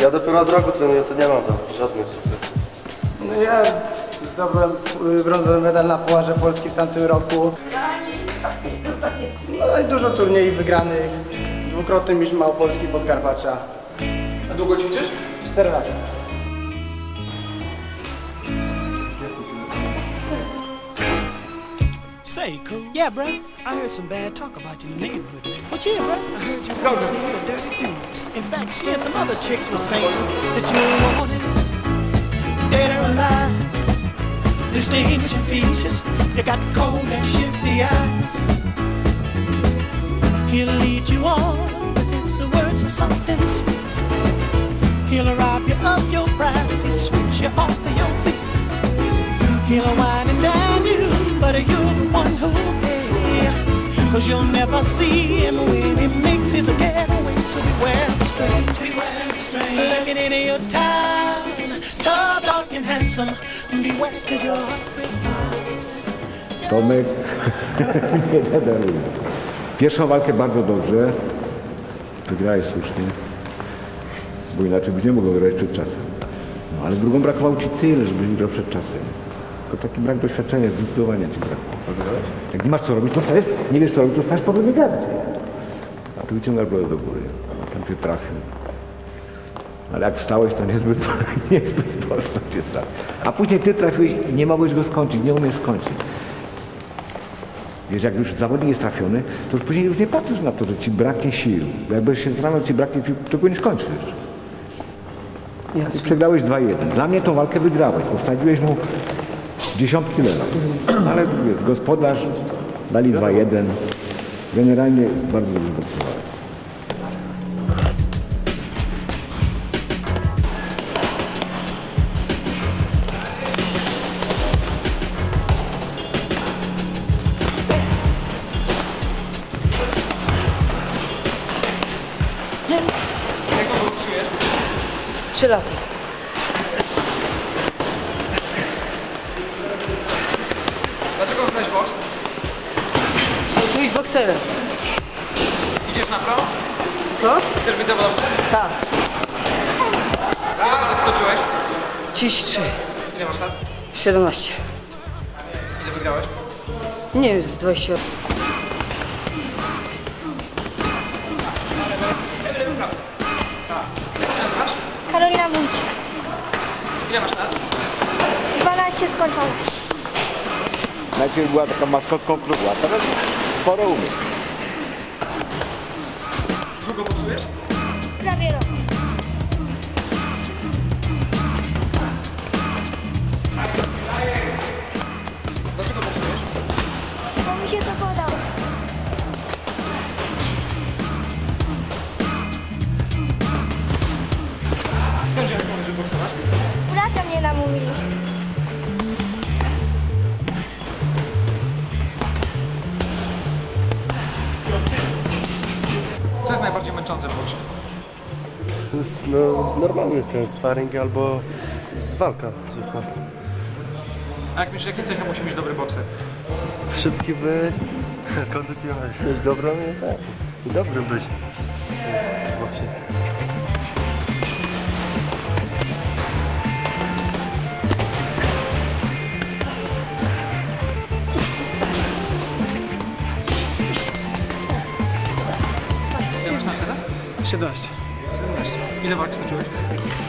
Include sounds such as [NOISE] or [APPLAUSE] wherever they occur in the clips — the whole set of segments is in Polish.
Ja dopiero od roku trenuję, to nie mam tam żadnych sukcesów. No ja zdobyłem y, brązowy medal na Pucharze Polski w tamtym roku. No i dużo turniejów wygranych. Dwukrotny mistrz Małopolski Podkarpacia. A długo ćwiczysz? 4 lata. Say, cool. Yeah, bro. I heard some bad talk about you in the neighborhood, man. What you bro? I heard you were a dirty dude. In fact, she and some other chicks were saying that you wanted, dead or alive. Distinguishing features, you got cold and shifty eyes. He'll lead you on with his words of something sweet. He'll rob you of your pride as he sweeps you off of your feet. He'll wine and dine you, but you're the one who'll pay. Cause you'll never see him when he makes Into your town, tall, dark, and handsome. Beware cause you're Tomek [LAUGHS] nie denerwuje. Pierwszą walkę bardzo dobrze. Wygrałeś słusznie. Bo inaczej byś nie mógł wygrać przed czasem. No, ale drugą brakowało ci tyle, żebyś wygrał przed czasem. Tylko taki brak doświadczenia, zdecydowania ci brakło. Jak nie masz co robić, to wstajesz, nie wiesz co robić, to wstajesz po. A ty wyciągasz brodę do góry. A tam cię trafił. Ale jak wstałeś, to niezbyt, [LAUGHS] niezbyt mocno cię trafił. A później ty trafiłeś i nie mogłeś go skończyć, nie umiesz skończyć. Wiesz, jak już zawodnik jest trafiony, to już później już nie patrzysz na to, że ci braknie sił. Jakbyś się zastanawiał, ci braknie sił, to go nie skończysz. I przegrałeś 2-1. Dla mnie tą walkę wygrałeś, bo wsadziłeś mu dziesiątki lewa. Ale wiesz, gospodarz dali 2-1. Generalnie bardzo dobrze 3 lata. Dlaczego wybrałeś boks? Chcę być bokserem. Idziesz na pro? Co? Chcesz być zawodowcem? Tak. Ile walk stoczyłeś? 33. Ile masz lat? 17. Ile wygrałeś? Nie wiem, z 20. Ile masz lat? 12 skończone. Najpierw była taka maskotką klubu, a teraz sporo umie. Długo boksujesz? Prawie rok. Dlaczego boksujesz? Bo mi się to podoba. Skąd wziąłeś jest najbardziej męczące w boksie? To jest no, normalny ten sparring albo z walka zwykła. A jak myślisz, jakie cechy musi mieć dobry bokser? Szybki być, kondycję mieć dobrą i tak. I dobrym być. 17. 17. Ile walk stoczyłeś?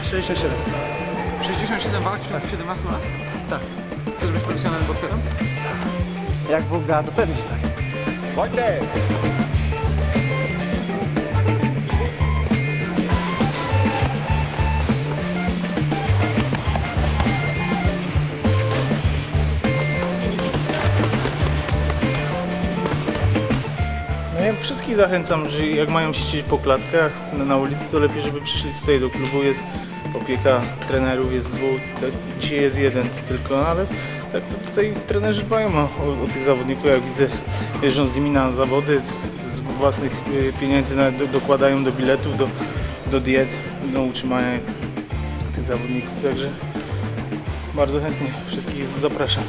67. 67 walk w ciągu 17 lat? Tak. Chcesz być profesjonalnym bokserem? Jak Bóg da, to pewnie tak. Wojtek! Ja wszystkich zachęcam, że jak mają się siedzieć po klatkach na, ulicy, to lepiej, żeby przyszli tutaj do klubu. Jest opieka trenerów, jest dwóch, tak, dzisiaj jest jeden tylko, ale tak to tutaj trenerzy dbają o, o, tych zawodników. Jak widzę, jeżdżą z nimi na zawody, z własnych y, pieniędzy do, dokładają do biletów, do, do diet, do utrzymania tych zawodników. Także bardzo chętnie wszystkich zapraszam.